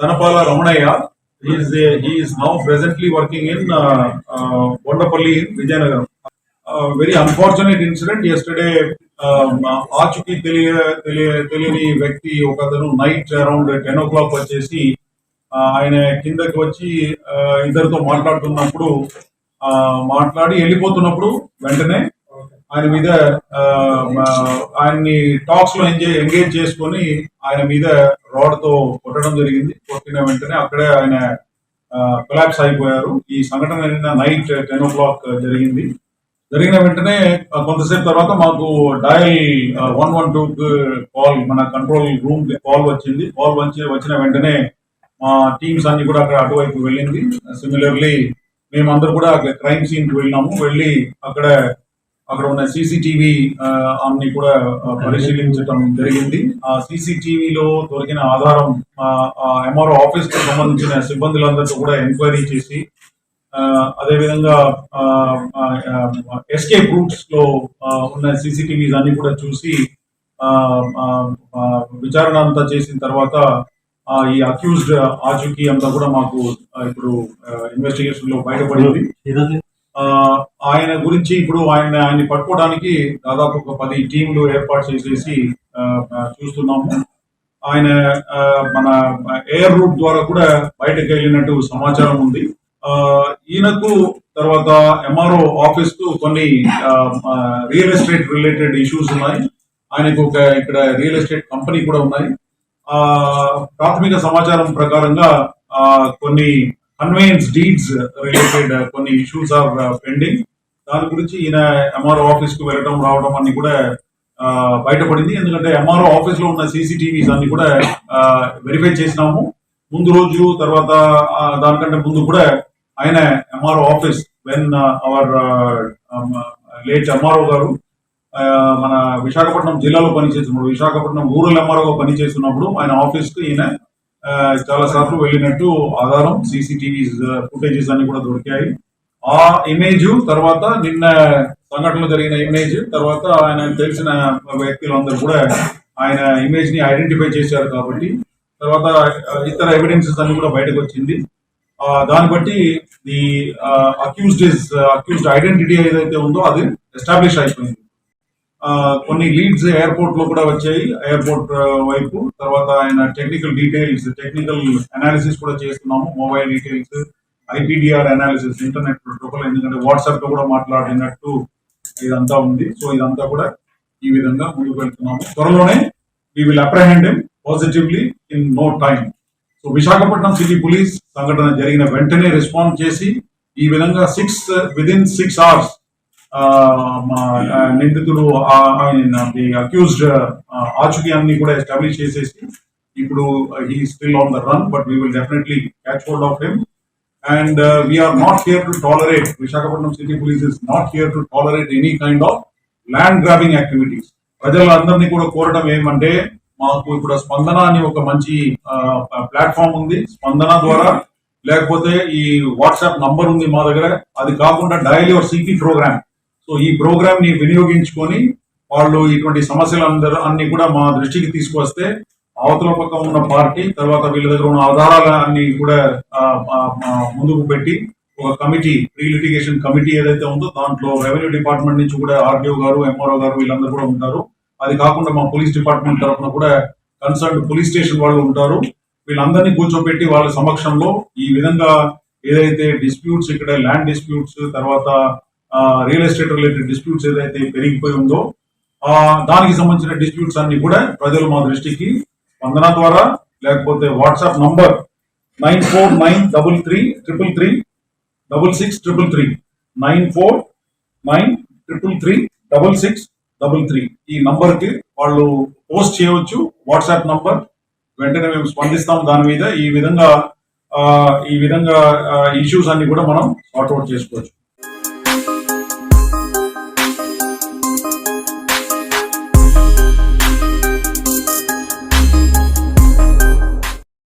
Mandapala Ramanaya. He is, a, he is now presently working in uh, uh, Bondapalli in Vijayanagaram. Uh, very unfortunate incident yesterday. um, ఆచుకి తెలియ తెలియ తెలియని వ్యక్తి ఒకతను night around ten o'clock వచ్చేసి ఆ, ఆయన కిందకి వచ్చి ఆ, ఇద్దరితో మాట్లాడుతున్నప్పుడు ఆ, మాట్లాడి వెళ్ళిపోతున్నప్పుడు వెంటనే ఆయన మీద ఆయన్ని టాక్స్లో ఎంజాయ్ ఎంగేజ్ చేసుకొని ఆయన మీద రాడ్తో కొట్టడం జరిగింది. కొట్టిన వెంటనే అక్కడే ఆయన కొలాప్స్ అయిపోయారు. ఈ సంఘటన నిన్న నైట్ టెన్ ఓ క్లాక్ జరిగింది. జరిగిన వెంటనే కొంతసేపు తర్వాత మాకు dial one one two call మన కంట్రోల్ రూమ్ కాల్ వచ్చింది. కాల్ వచ్చి వచ్చిన వెంటనే మా టీమ్స్ అన్ని కూడా అక్కడ అటువైపు వెళ్ళింది. సిమిలర్లీ మేమందరూ కూడా క్రైమ్ సీన్కి వెళ్ళినాము. వెళ్ళి అక్కడ అక్కడ ఉన్న సీసీటీవీ అన్ని కూడా పరిశీలించడం జరిగింది. ఆ సీసీటీవీలో దొరికిన ఆధారం ఎంఆర్ఓ ఆఫీస్కు సంబంధించిన సిబ్బందులందరితో కూడా ఎంక్వైరీ చేసి అదేవిధంగా ఎస్కే గ్రూప్స్లో ఉన్న సీసీటీవీస్ అన్ని కూడా చూసి విచారణ అంతా చేసిన తర్వాత ఈ అక్యూజ్డ్ ఆచూకీ అంతా కూడా మాకు ఇప్పుడు ఇన్వెస్టిగేషన్లో బయటపడింది. ఆయన గురించి ఇప్పుడు ఆయన ఆయన్ని పట్టుకోవడానికి దాదాపు ఒక పది టీంలు ఏర్పాటు చేసేసి చూస్తున్నాము. ఆయన ఆ, మన ఎయిర్ రూట్ ద్వారా కూడా బయటకు వెళ్ళినట్టు సమాచారం ఉంది. ఆ, ఈయనకు తర్వాత ఎంఆర్ఓ ఆఫీస్కు కొన్ని రియల్ ఎస్టేట్ రిలేటెడ్ ఇష్యూస్ ఉన్నాయి. ఆయనకు ఒక ఇక్కడ రియల్ ఎస్టేట్ కంపెనీ కూడా ఉన్నాయి. ఆ ప్రాథమిక సమాచారం ప్రకారంగా ఆ, కొన్ని కన్వేయన్స్ డీడ్స్ రిలేటెడ్ కొన్ని ఇష్యూస్ ఆర్ పెండింగ్ దాని గురించి ఈయన ఎంఆర్ఓ ఆఫీస్కు వెళ్ళడం రావడం అన్ని కూడా ఆ, బయటపడింది. ఎందుకంటే ఎంఆర్ఓ ఆఫీస్లో ఉన్న సీసీటీవీస్ అన్ని కూడా వెరిఫై చేసినాము. ముందు రోజు తర్వాత దానికంటే ముందు కూడా ఆయన MRO office when our late MRO గారు ఆ, మన విశాఖపట్నం జిల్లాలో పనిచేస్తున్నప్పుడు విశాఖపట్నం రూరల్ ఎంఆర్ఓగా పనిచేస్తున్నప్పుడు ఆయన ఆఫీస్కు ఈయన చాలా సార్లు వెళ్ళినట్టు ఆధారం సీసీటీవీ ఫుటేజెస్ అన్ని కూడా దొరికాయి. ఆ ఇమేజ్ తర్వాత నిన్న సంఘటనలో జరిగిన ఇమేజ్ తర్వాత ఆయన తెలిసిన వ్యక్తులందరూ కూడా ఆయన ఇమేజ్ని ఐడెంటిఫై చేశారు కాబట్టి తర్వాత ఇతర ఎవిడెన్సెస్ అన్ని కూడా బయటకు వచ్చింది. దాన్ని బట్టి the accused is accused identity ఏదైతే ఉందో అది ఎస్టాబ్లిష్ అయిపోయింది. కొన్ని లీడ్స్ ఎయిర్పోర్ట్లో కూడా వచ్చాయి. ఎయిర్పోర్ట్ వైపు. తర్వాత ఆయన టెక్నికల్ డీటెయిల్స్ టెక్నికల్ అనాలిసిస్ కూడా చేస్తున్నాము. Mobile details IPDR analysis internet protocol ఎందుకంటే వాట్సాప్లో కూడా మాట్లాడినట్టు ఇదంతా ఉంది. సో ఇదంతా కూడా ఈ విధంగా ముందుకు వెళ్తున్నాము. త్వరలోనే we will apprehend positively in no time so Visakhapatnam city police సంఘటన జరిగిన వెంటనే రెస్పాండ్ చేసి ఈ విధంగా సిక్స్ విదిన్ సిక్స్ అవర్స్ నిందితుడు అక్యూజ్డ్ ఆచుకి అన్ని కూడా ఎస్టాబ్లిష్ చేసేసి ఇప్పుడు he still on the run but we will definitely catch hold of him and we are not here to tolerate Visakhapatnam city police is not here to tolerate any kind of land grabbing activities ప్రజలందరినీ కూడా కోరడం ఏమంటే మాకు ఇప్పుడు స్పందన అని ఒక మంచి ప్లాట్ఫామ్ ఉంది. స్పందన ద్వారా లేకపోతే ఈ వాట్సాప్ నంబర్ ఉంది మా దగ్గర. అది కాకుండా daily your city program. So ఈ ప్రోగ్రామ్ని వినియోగించుకొని వాళ్ళు ఇటువంటి సమస్యలు అందరూ అన్ని కూడా మా దృష్టికి తీసుకొస్తే అవతల పక్క ఉన్న పార్టీ తర్వాత వీళ్ళ దగ్గర ఉన్న ఆధారాలు అన్ని కూడా ముందుకు పెట్టి ఒక కమిటీ ప్రీ లిటిగేషన్ కమిటీ ఏదైతే ఉందో దాంట్లో రెవెన్యూ డిపార్ట్మెంట్ నుంచి కూడా ఆర్డీఓ గారు ఎంఆర్ఓ గారు వీళ్ళందరూ కూడా ఉంటారు. అది కాకుండా మా పోలీస్ డిపార్ట్మెంట్ తరఫున కూడా కన్సర్న్ పోలీస్ స్టేషన్ వాళ్ళు ఉంటారు. వీళ్ళందరినీ కూర్చోబెట్టి వాళ్ళ సమక్షంలో ఈ విధంగా ఏదైతే డిస్ప్యూట్స్ ఇక్కడ ల్యాండ్ డిస్ప్యూట్స్ తర్వాత రియల్ ఎస్టేట్ రిలేటెడ్ డిస్ప్యూట్స్ ఏదైతే పెరిగిపోయి ఉందో ఆ దానికి సంబంధించిన డిస్ప్యూట్స్ అన్ని కూడా ప్రజలు మా దృష్టికి వందన ద్వారా లేకపోతే WhatsApp number nine four nine double three triple three double six triple three. Nine four nine triple three double six double three. ఈ నంబర్కి వాళ్ళు పోస్ట్ చేయవచ్చు. WhatsApp number. వెంటనే మేము స్పందిస్తాం దాని మీద. ఈ విధంగా ఈ విధంగా ఇష్యూస్ అన్ని కూడా మనం సార్ట్అవుట్ చేసుకోవచ్చు.